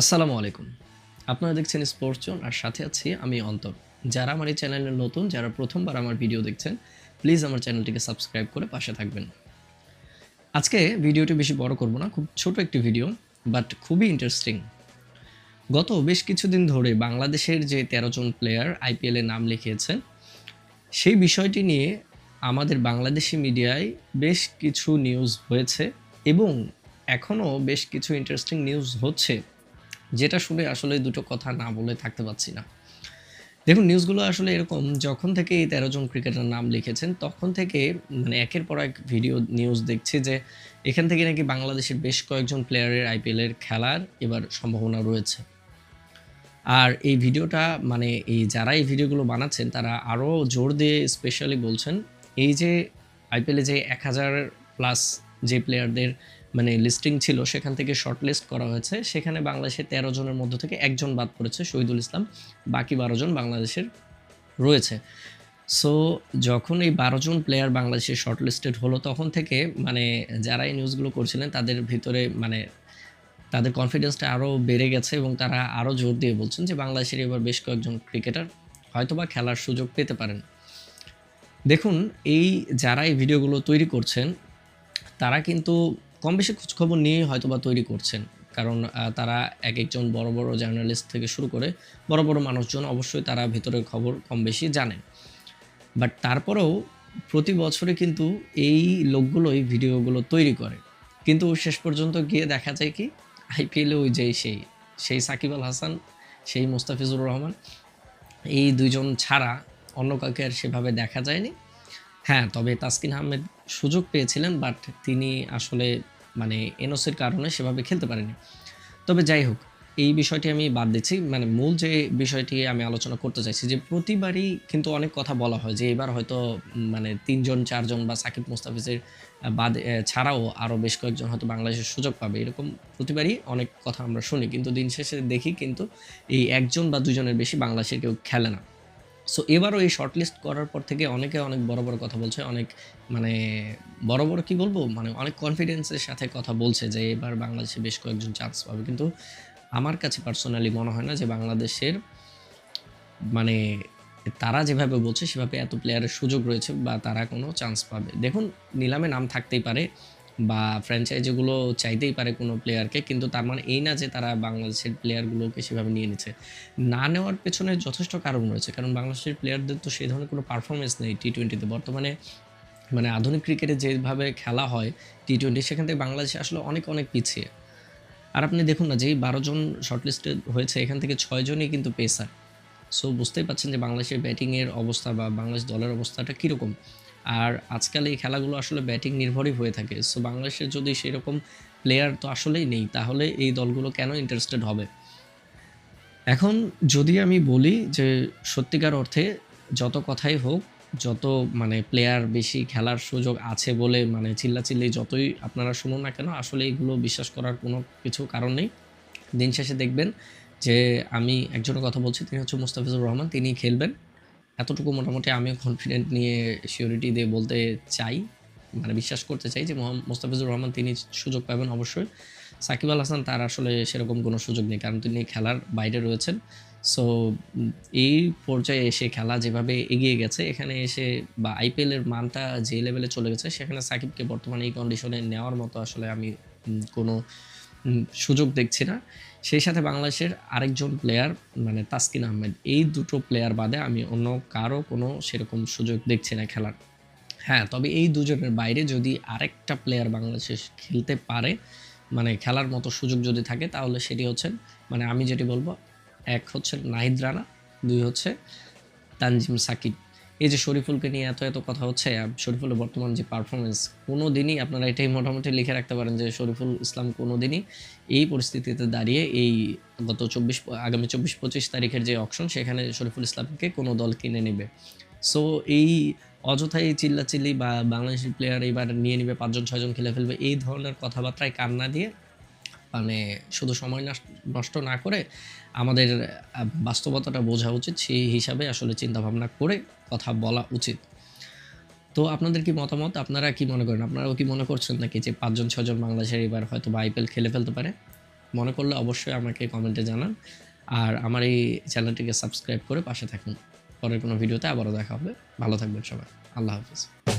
আসসালামু আলাইকুম। আপনারা দেখছেন স্পোর্টস জোন আর সাথে আছি আমি অন্তর। যারা আমার এই চ্যানেলে নতুন, যারা প্রথমবার আমার ভিডিও দেখছেন, প্লিজ আমার চ্যানেলটিকে সাবস্ক্রাইব করে পাশে থাকবেন। আজকে ভিডিওটি বেশি বড় করব না, খুব ছোট একটি ভিডিও, বাট খুবই ইন্টারেস্টিং গত বেশ কিছুদিন ধরে বাংলাদেশের যে তেরো জন প্লেয়ার আইপিএলে নাম লিখিয়েছেন সেই বিষয়টি নিয়ে আমাদের বাংলাদেশি মিডিয়ায় বেশ কিছু নিউজ হয়েছে এবং এখনও বেশ কিছু ইন্টারেস্টিং নিউজ হচ্ছে। যেটা শুনে আসলে দুটো কথা না বলে থাকতে পারছি না। দেখুন নিউজগুলো আসলে এরকম, যখন থেকে এই তেরো জন ক্রিকেটার নাম লিখেছেন, তখন থেকে মানে একের পর এক ভিডিও নিউজ দেখছি যে এখান থেকে নাকি বাংলাদেশের বেশ কয়েকজন প্লেয়ারের আইপিএলের খেলার এবার সম্ভাবনা রয়েছে। আর এই ভিডিওটা মানে এই যারা এই ভিডিওগুলো বানাচ্ছেন, তারা আরও জোর দিয়ে স্পেশালি বলছেন, এই যে আইপিএলে যে এক হাজার প্লাস যে প্লেয়ারদের মানে লিস্টিং ছিল, সেখান থেকে শর্ট লিস্ট করা হয়েছে। সেখানে বাংলাদেশের তেরো জনের মধ্য থেকে একজন বাদ পড়েছে, শহীদুল ইসলাম। বাকি বারো জন বাংলাদেশের রয়েছে। সো যখন এই বারো জন প্লেয়ার বাংলাদেশে শর্ট লিস্টেড হলো, তখন থেকে মানে যারা এই নিউজগুলো করছিলেন, তাদের ভিতরে মানে তাদের কনফিডেন্সটা আরও বেড়ে গেছে এবং তারা আরও জোর দিয়ে বলছেন যে, বাংলাদেশের এবার বেশ কয়েকজন ক্রিকেটার হয়তোবা খেলার সুযোগ পেতে পারেন। দেখুন, এই যারা এই ভিডিওগুলো তৈরি করছেন, তারা কিন্তু কম বেশি খোঁজখবর নিয়ে হয়তো বা তৈরি করছেন। কারণ তারা এক একজন বড় বড় জার্নালিস্ট থেকে শুরু করে বড় বড় মানুষজন অবশ্যই তারা ভেতরের খবর কম বেশি জানেন। বাট তারপরেও প্রতি বছরে কিন্তু এই লোকগুলোই ভিডিওগুলো তৈরি করে। কিন্তু শেষ পর্যন্ত গিয়ে দেখা যায় কি, আইপিএলে ওই যে সেই সেই সাকিব আল হাসান, সেই মোস্তাফিজুর রহমান, এই দুইজন ছাড়া অন্য কাউকে আর সেভাবে দেখা যায়নি। হ্যাঁ তবে তাসকিন আহমেদ সুযোগ পেয়েছিলেন বাট তিনি আসলে মানে এনওসির কারণে সেভাবে খেলতে পারেনি তবে যাই হোক, এই বিষয়টি আমি বাদ দিচ্ছি। মানে মূল যে বিষয়টি আমি আলোচনা করতে চাইছি, যে প্রতিবারই কিন্তু অনেক কথা বলা হয়, যে এবার হয়তো মানে তিনজন, চারজন বা সাকিব মুস্তাফিজের বাদ ছাড়াও আরও বেশ কয়েকজন হয়তো বাংলাদেশের সুযোগ পাবে। এরকম প্রতিবারই অনেক কথা আমরা শুনি, কিন্তু দিন শেষে দেখি কিন্তু এই একজন বা দুজনের বেশি বাংলাদেশের কেউ খেলে না। সো এবারও এই শর্টলিস্ট করার পর থেকে অনেকে অনেক বড় বড় কথা বলছে, অনেক মানে বড় বড় কি বলব? মানে অনেক কনফিডেন্সের সাথে কথা বলছে যে এবার বাংলাদেশে বেশ কয়েকজন চান্স পাবে। কিন্তু আমার কাছে পার্সোনালি মনে হয় না যে বাংলাদেশের মানে তারা যেভাবে বলছে, সেভাবে এত প্লেয়ারের সুযোগ রয়েছে বা তারা কোনো চান্স পাবে। দেখুন, নিলামে নাম থাকতেই পারে। বা ফ্র্যাঞ্চাইজিগুলো চাইতেই পারে কোনো প্লেয়ারকে কিন্তু তার মানে এই না যে তারা বাংলাদেশের প্লেয়ারগুলোকে সেভাবে নিয়ে নিচ্ছে। না নেওয়ার পেছনে যথেষ্ট কারণ রয়েছে, কারণ বাংলাদেশের প্লেয়ারদের তো সেই ধরনের কোনো পারফরমেন্স নেই টি টোয়েন্টিতে বর্তমানে মানে আধুনিক ক্রিকেটে যেভাবে খেলা হয় টি টোয়েন্টি সেখান থেকে বাংলাদেশে আসলে অনেক অনেক পিছিয়ে। আর আপনি দেখুন না, যেই বারো জন শর্টলিস্টেড হয়েছে, এখান থেকে ছয়জনই কিন্তু পেসার সো বুঝতেই পাচ্ছেন যে বাংলাদেশের ব্যাটিংয়ের অবস্থা বা বাংলাদেশ দলের অবস্থাটা কীরকম। আর আজকাল এই খেলাগুলো আসলে ব্যাটিং নির্ভরই হয়ে থাকে। সো বাংলাদেশের যদি সেরকম প্লেয়ার তো আসলেই নেই, তাহলে এই দলগুলো কেন ইন্টারেস্টেড হবে? এখন যদি আমি বলি যে, সত্যিকার অর্থে যত কথাই হোক, যত মানে প্লেয়ার বেশি খেলার সুযোগ আছে বলে মানে চিল্লাচিল্লি যতই আপনারা শুনুন না কেন, আসলে এগুলো বিশ্বাস করার কোনো কিছু কারণ নেই। দিন শেষে দেখবেন যে, আমি একজনের কথা বলছি, তিনি হচ্ছে মুস্তাফিজুর রহমান তিনি খেলবেন। এতটুকু মোটামুটি আমি কনফিডেন্ট নিয়ে শিওরিটি দিয়ে বলতে চাই মানে বিশ্বাস করতে চাই যে মুস্তাফিজুর রহমান তিনি সুযোগ পাবেন অবশ্যই। সাকিব আল হাসান তার আসলে সেরকম কোনো সুযোগ নেই, কারণ তিনি খেলার বাইরে রয়েছেন। সো এই পর্যায়ে এসে খেলা যেভাবে এগিয়ে গেছে, এখানে এসে বা আইপিএলের মানটা যে লেভেলে চলে গেছে, সেখানে সাকিবকে বর্তমানে এই কন্ডিশনে নেওয়ার মতো আসলে আমি কোনো সুযোগ দেখছি না। সেই সাথে বাংলাদেশের আরেকজন প্লেয়ার মানে তাসকিন আহমেদ, এই দুটো প্লেয়ার বাদে আমি অন্য কারও কোনো সেরকম সুযোগ দেখছি না খেলার। হ্যাঁ তবে এই দুজনের বাইরে যদি আরেকটা প্লেয়ার বাংলাদেশে খেলতে পারে মানে খেলার মতো সুযোগ যদি থাকে, তাহলে সেটি হচ্ছেন মানে আমি যেটি বলব, এক হচ্ছে নাহিদ রানা, দুই হচ্ছে তানজিম সাকিব। এই যে শরীফুলকে নিয়ে এত এত কথা হচ্ছে শরীফুলের বর্তমান যে পারফরমেন্স কোনো দিনই আপনারা এটাই মোটামুটি লিখে রাখতে পারেন যে শরীফুল ইসলাম কোনো দিনই এই পরিস্থিতিতে দাঁড়িয়ে এই গত চব্বিশ, আগামী চব্বিশ পঁচিশ তারিখের যে অকশন সেখানে শরীফুল ইসলামকে কোনো দল কিনে নেবে। সো এই অযথাই চিল্লাচিল্লি বা বাংলাদেশের প্লেয়ার এবার নিয়ে নিবে, পাঁচজন, ছয়জন খেলে ফেলবে, এই ধরনের কথাবার্তায় কান্না দিয়ে মানে শুধু সময় নষ্ট- না করে আমাদের বাস্তবতাটা বোঝা উচিত, সেই হিসাবে আসলে চিন্তা ভাবনা করে কথা বলা উচিত। তো আপনাদের কি মতামত? আপনারা কি মনে করেন? আপনারাও কি মনে করছেন নাকি যে পাঁচজন ছজন বাংলাদেশের এবার হয়তো বা আইপিএল খেলে ফেলতে পারে? মনে করলে অবশ্যই আমাকে কমেন্টে জানান। আর আমার এই চ্যানেলটিকে সাবস্ক্রাইব করে পাশে থাকুন। পরের কোনো ভিডিওতে আবারও দেখা হবে। ভালো থাকবেন সবাই। আল্লাহ হাফিজ।